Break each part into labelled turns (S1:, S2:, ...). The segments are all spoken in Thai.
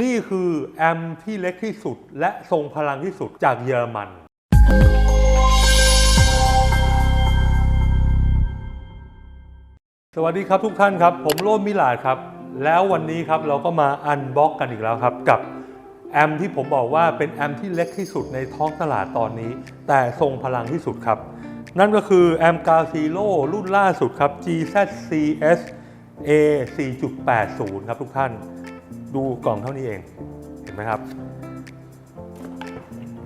S1: นี่คือแอมที่เล็กที่สุด และทรงพลังที่สุดจากเยอรมัน สวัสดีครับทุกท่านครับ ผมโรจน์มิลาดครับ แล้ววันนี้ครับเราก็มาอันบ็อกกันอีกแล้วครับ กับแอมที่ผมบอกว่าเป็นแอมที่เล็กที่สุดในท้องตลาดตอนนี้ แต่ทรงพลังที่สุดครับ นั่นก็คือแอมกาซีโ o รุ่นล่าสุดครับ GZCS A 4.80 ครับทุกท่าน ดูกล่องเท่านี้เอง เห็นไหมครับ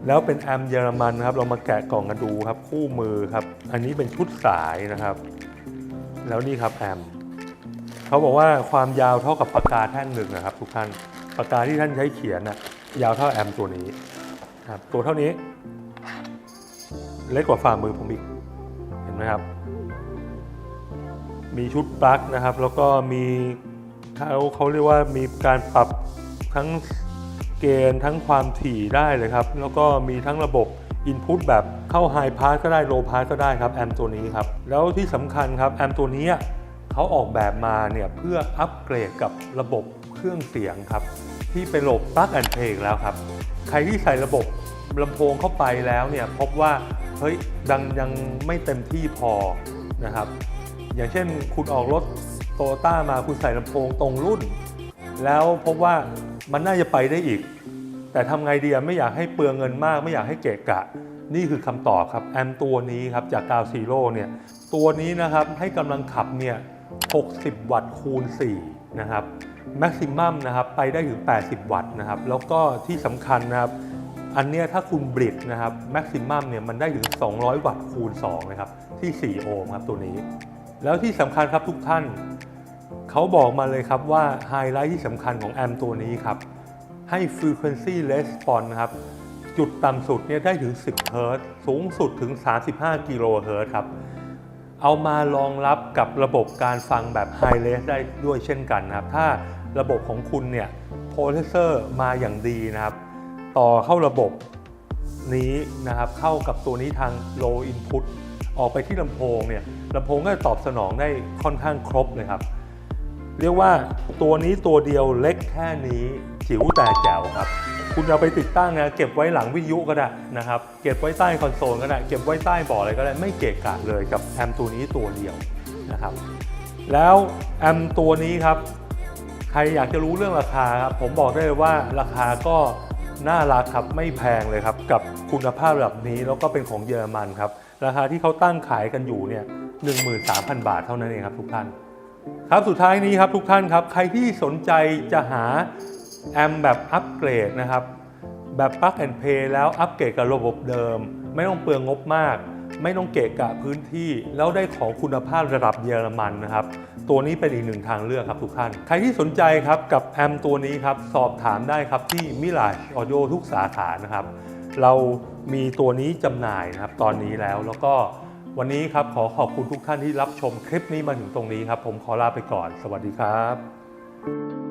S1: แล้วเป็นแอมเยอรมันนะครับ เรามาแกะกล่องกันดูครับ คู่มือครับ อันนี้เป็นชุดสายนะครับ แล้วนี่ครับแอมเขาบอกว่าความยาวเท่ากับปากกาแท่งหนึ่งนะครับ ทุกท่านปากกาที่ท่านใช้เขียนน่ะยาวเท่าแอมตัวนี้ครับตัวเท่านี้ เล็กกว่าฝ่ามือผมอีกเห็นไหมครับ มีชุดปลั๊กนะครับ แล้วก็มี เขาเขาเรียกว่ามีการปรับทั้งเกณฑ์ทั้งความถี่ได้เลยครับ แล้วก็มีทั้งระบบ Input แบบเข้า High Pass ก็ได้ Low Pass ก็ได้ครับแอมตัวนี้ครับ แล้วที่สำคัญครับแอมตัวนี้เขาออกแบบมาเนี่ยเพื่ออัปเกรดกับระบบเครื่องเสียงครับ ที่เป็นระบบ Plug and Play แล้วครับ ใครที่ใส่ระบบลำโพงเข้าไปแล้วเนี่ยพบว่าเฮ้ยดังยังไม่เต็มที่พอนะครับ อย่างเช่นคุณออกรถ โตโยต้ามาคุณใส่ลำโพงตรงรุ่น แล้วพบว่ามันน่าจะไปได้อีก แต่ทำไงดีไม่อยากให้เปลืองเงินมาก ไม่อยากให้เกะกะ นี่คือคำตอบครับแอมตัวนี้ครับจากกาวซีโร่เนี่ยตัวนี้นะครับให้กำลังขับเนี่ย60 วัตต์คูณ4นะครับแม็กซิมัมนะครับไปได้ถึง 80 วัตต์นะครับแล้วก็ที่สำคัญนะครับอันเนี้ยถ้าคุณบริดนะครับแม็กซิมัมเนี่ยมันได้ถึง 200 วัตต์คูณ2นะครับที่ 4 โอห์มครับตัวนี้ แล้วที่สำคัญครับทุกท่าน เขาบอกมาเลยครับว่าไฮไลท์ที่สำคัญของแอมตัวนี้ครับ ให้ Frequency Response นครับ จุดต่ำสุดเนี่ยได้ถึง 10 เฮิรตสูงสุดถึง 35 กิโลเฮิรตครับ เอามารองรับกับระบบการฟังแบบ High Res ได้ด้วยเช่นกันนะครับ ถ้าระบบของคุณเนี่ยโ r รเซอร์มาอย่างดีนะครับ ต่อเข้าระบบนี้นะครับ เข้ากับตัวนี้ทาง Low Input ออกไปที่ลำโพงเนี่ยลำโพงก็จะตอบสนองได้ค่อนข้างครบเลยครับ เรียกว่าตัวนี้ตัวเดียวเล็กแค่นี้จิ๋วแต่แจ๋วครับ คุณเอาไปติดตั้งนะเก็บไว้หลังวิทยุก็ได้นะครับ เก็บไว้ใต้คอนโซลก็ได้เก็บไว้ใต้เบาะอะไรก็ได้ไม่เกะกะเลยกับแอมตัวนี้ตัวเดียวนะครับ แล้วแอมตัวนี้ครับใครอยากจะรู้เรื่องราคาครับผมบอกได้เลยว่าราคาก็น่ารักครับไม่แพงเลยครับ กับคุณภาพระดับนี้แล้วก็เป็นของเยอรมันครับ ราคาที่เขาตั้งขายกันอยู่เนี่ย13,000 บาทเท่านั้นเองครับทุกท่าน ครับสุดท้ายนี้ครับทุกท่านครับ ใครที่สนใจจะหาแอมแบบอัปเกรดนะครับ แบบ Plug and Play แล้วอัปเกรดกับระบบเดิม ไม่ต้องเปลืองงบมาก ไม่ต้องเกะกะพื้นที่ แล้วได้ของคุณภาพระดับเยอรมันนะครับ ตัวนี้เป็นอีกหนึ่งทางเลือกครับทุกท่าน ใครที่สนใจครับกับแอมตัวนี้ครับสอบถามได้ครับที่มิลาชออ o ทุกสาขานะครับ เรามีตัวนี้จำหน่ายนะครับตอนนี้แล้วแล้วก็วันนี้ครับขอขอบคุณทุกท่านที่รับชมคลิปนี้มาถึงตรงนี้ครับ ผมขอลาไปก่อน สวัสดีครับ